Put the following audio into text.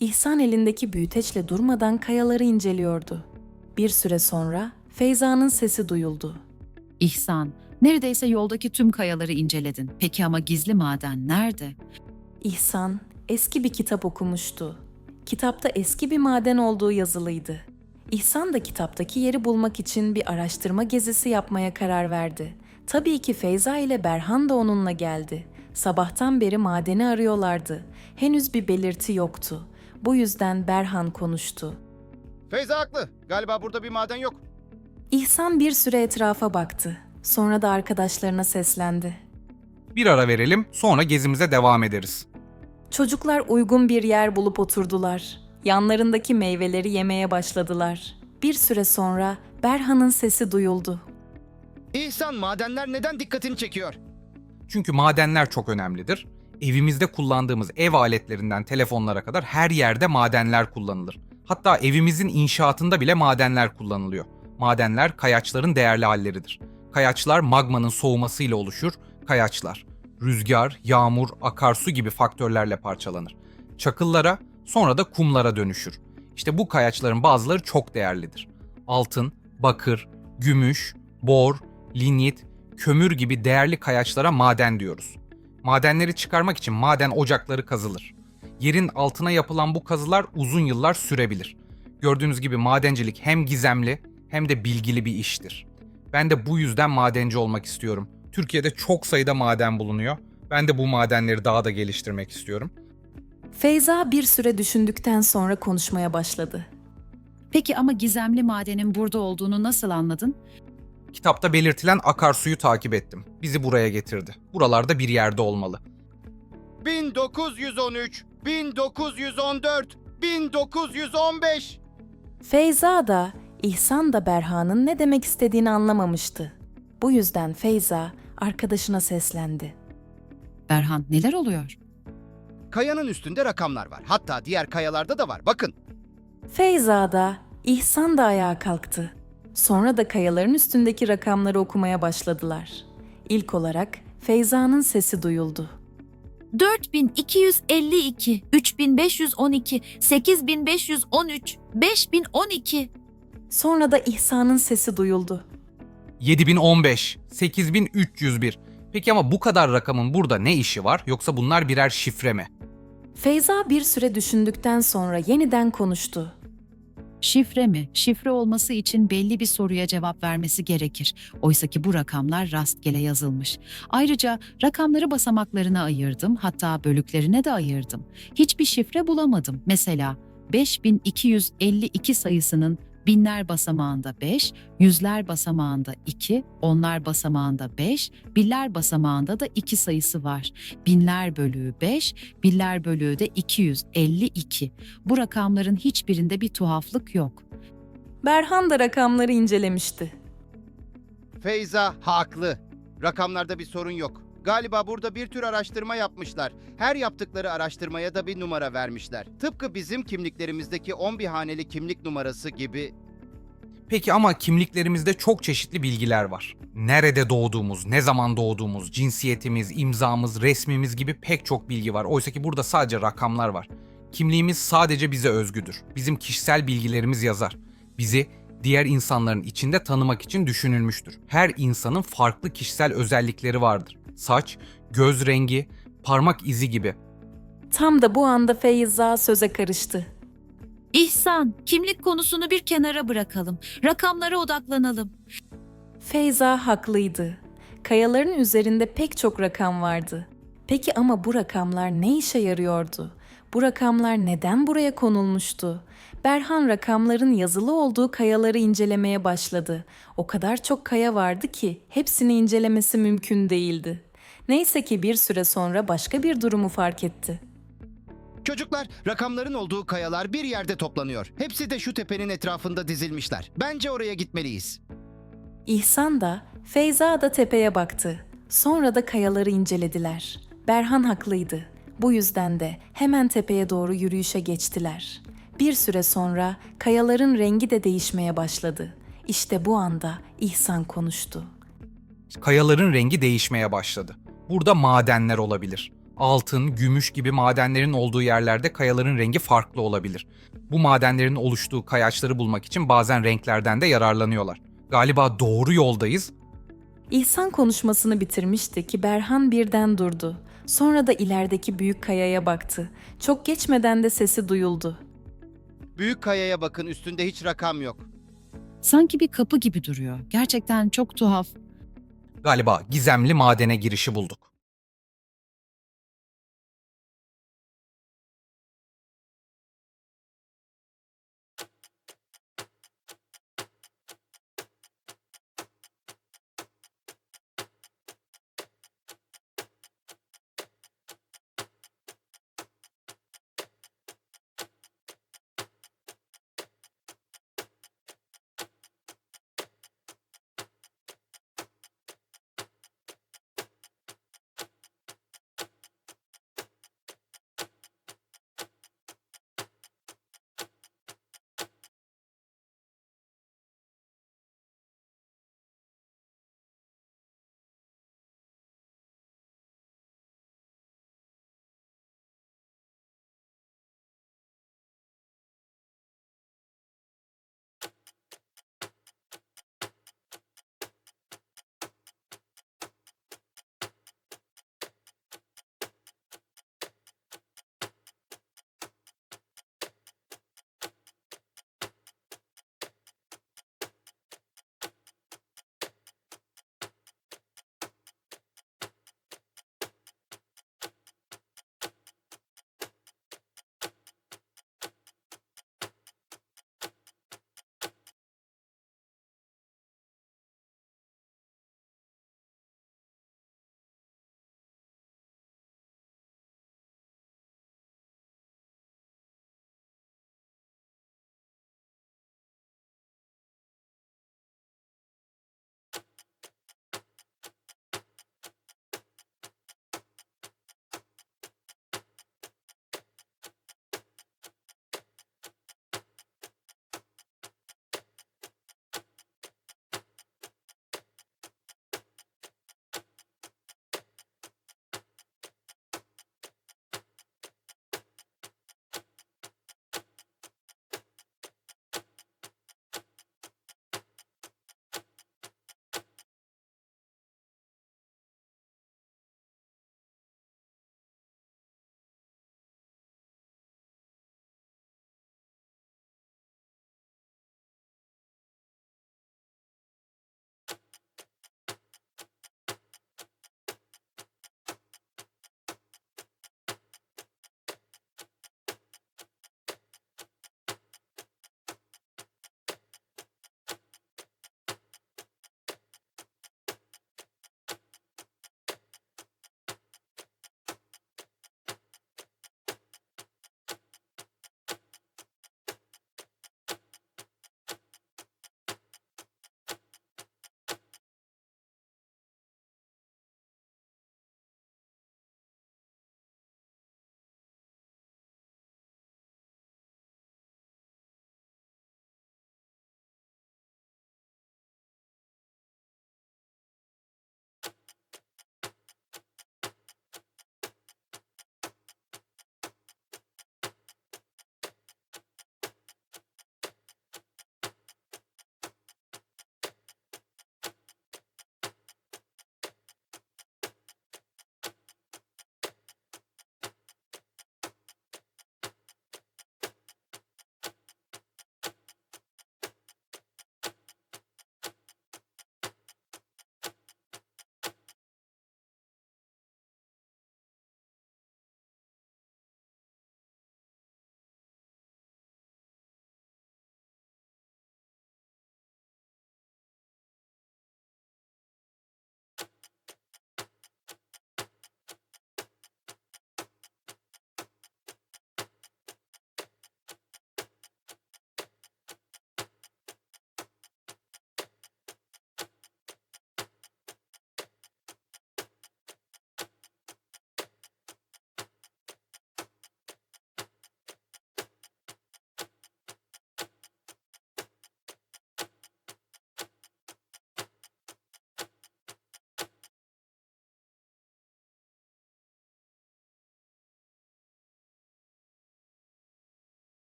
İhsan elindeki büyüteçle durmadan kayaları inceliyordu. Bir süre sonra Feyza'nın sesi duyuldu. İhsan, neredeyse yoldaki tüm kayaları inceledin. Peki ama gizli maden nerede? İhsan eski bir kitap okumuştu. Kitapta eski bir maden olduğu yazılıydı. İhsan da kitaptaki yeri bulmak için bir araştırma gezisi yapmaya karar verdi. Tabii ki Feyza ile Berhan da onunla geldi. Sabahtan beri madeni arıyorlardı. Henüz bir belirti yoktu. Bu yüzden Berhan konuştu. Feyza haklı. Galiba burada bir maden yok. İhsan bir süre etrafa baktı. Sonra da arkadaşlarına seslendi. Bir ara verelim, sonra gezimize devam ederiz. Çocuklar uygun bir yer bulup oturdular. Yanlarındaki meyveleri yemeye başladılar. Bir süre sonra Berhan'ın sesi duyuldu. İhsan madenler neden dikkatini çekiyor? Çünkü madenler çok önemlidir. Evimizde kullandığımız ev aletlerinden telefonlara kadar her yerde madenler kullanılır. Hatta evimizin inşaatında bile madenler kullanılıyor. Madenler kayaçların değerli halleridir. Kayaçlar magmanın soğumasıyla oluşur. Kayaçlar rüzgar, yağmur, akarsu gibi faktörlerle parçalanır. Çakıllara, sonra da kumlara dönüşür. İşte bu kayaçların bazıları çok değerlidir. Altın, bakır, gümüş, bor, linyit, kömür gibi değerli kayaçlara maden diyoruz. Madenleri çıkarmak için maden ocakları kazılır. Yerin altına yapılan bu kazılar uzun yıllar sürebilir. Gördüğünüz gibi madencilik hem gizemli hem de bilgili bir iştir. Ben de bu yüzden madenci olmak istiyorum. Türkiye'de çok sayıda maden bulunuyor. Ben de bu madenleri daha da geliştirmek istiyorum. Feyza bir süre düşündükten sonra konuşmaya başladı. Peki ama gizemli madenin burada olduğunu nasıl anladın? Kitapta belirtilen akarsuyu takip ettim. Bizi buraya getirdi. Buralarda bir yerde olmalı. 1913, 1914, 1915. Feyza da İhsan da Berhan'ın ne demek istediğini anlamamıştı. Bu yüzden Feyza arkadaşına seslendi. Berhan, neler oluyor? Kayanın üstünde rakamlar var. Hatta diğer kayalarda da var. Bakın. Feyza da İhsan da ayağa kalktı. Sonra da kayaların üstündeki rakamları okumaya başladılar. İlk olarak Feyza'nın sesi duyuldu. 4252, 3512, 8513, 5012. Sonra da İhsan'ın sesi duyuldu. 7015, 8301. Peki ama bu kadar rakamın burada ne işi var yoksa bunlar birer şifre mi? Feyza bir süre düşündükten sonra yeniden konuştu. Şifre mi? Şifre olması için belli bir soruya cevap vermesi gerekir. Oysaki bu rakamlar rastgele yazılmış. Ayrıca rakamları basamaklarına ayırdım, hatta bölüklerine de ayırdım. Hiçbir şifre bulamadım. Mesela 5252 sayısının binler basamağında 5, yüzler basamağında 2, onlar basamağında 5, biller basamağında da 2 sayısı var. Binler bölüğü 5, biller bölüğü de 252. Bu rakamların hiçbirinde bir tuhaflık yok. Berhan da rakamları incelemişti. Feyza haklı. Rakamlarda bir sorun yok. Galiba burada bir tür araştırma yapmışlar. Her yaptıkları araştırmaya da bir numara vermişler. Tıpkı bizim kimliklerimizdeki 11 haneli kimlik numarası gibi. Peki ama kimliklerimizde çok çeşitli bilgiler var. Nerede doğduğumuz, ne zaman doğduğumuz, cinsiyetimiz, imzamız, resmimiz gibi pek çok bilgi var. Oysa ki burada sadece rakamlar var. Kimliğimiz sadece bize özgüdür. Bizim kişisel bilgilerimiz yazar. Bizi diğer insanların içinde tanımak için düşünülmüştür. Her insanın farklı kişisel özellikleri vardır. Saç, göz rengi, parmak izi gibi. Tam da bu anda Feyza söze karıştı. İhsan, kimlik konusunu bir kenara bırakalım. Rakamlara odaklanalım. Feyza haklıydı. Kayaların üzerinde pek çok rakam vardı. Peki ama bu rakamlar ne işe yarıyordu? Bu rakamlar neden buraya konulmuştu? Berhan rakamların yazılı olduğu kayaları incelemeye başladı. O kadar çok kaya vardı ki hepsini incelemesi mümkün değildi. Neyse ki bir süre sonra başka bir durumu fark etti. Çocuklar, rakamların olduğu kayalar bir yerde toplanıyor. Hepsi de şu tepenin etrafında dizilmişler. Bence oraya gitmeliyiz. İhsan da, Feyza da tepeye baktı. Sonra da kayaları incelediler. Berhan haklıydı. Bu yüzden de hemen tepeye doğru yürüyüşe geçtiler. Bir süre sonra kayaların rengi de değişmeye başladı. İşte bu anda İhsan konuştu. Kayaların rengi değişmeye başladı. Burada madenler olabilir. Altın, gümüş gibi madenlerin olduğu yerlerde kayaların rengi farklı olabilir. Bu madenlerin oluştuğu kayaçları bulmak için bazen renklerden de yararlanıyorlar. Galiba doğru yoldayız. İhsan konuşmasını bitirmişti ki Berhan birden durdu. Sonra da ilerideki büyük kayaya baktı. Çok geçmeden de sesi duyuldu. Büyük kayaya bakın üstünde hiç rakam yok. Sanki bir kapı gibi duruyor. Gerçekten çok tuhaf. Galiba gizemli madene girişi bulduk.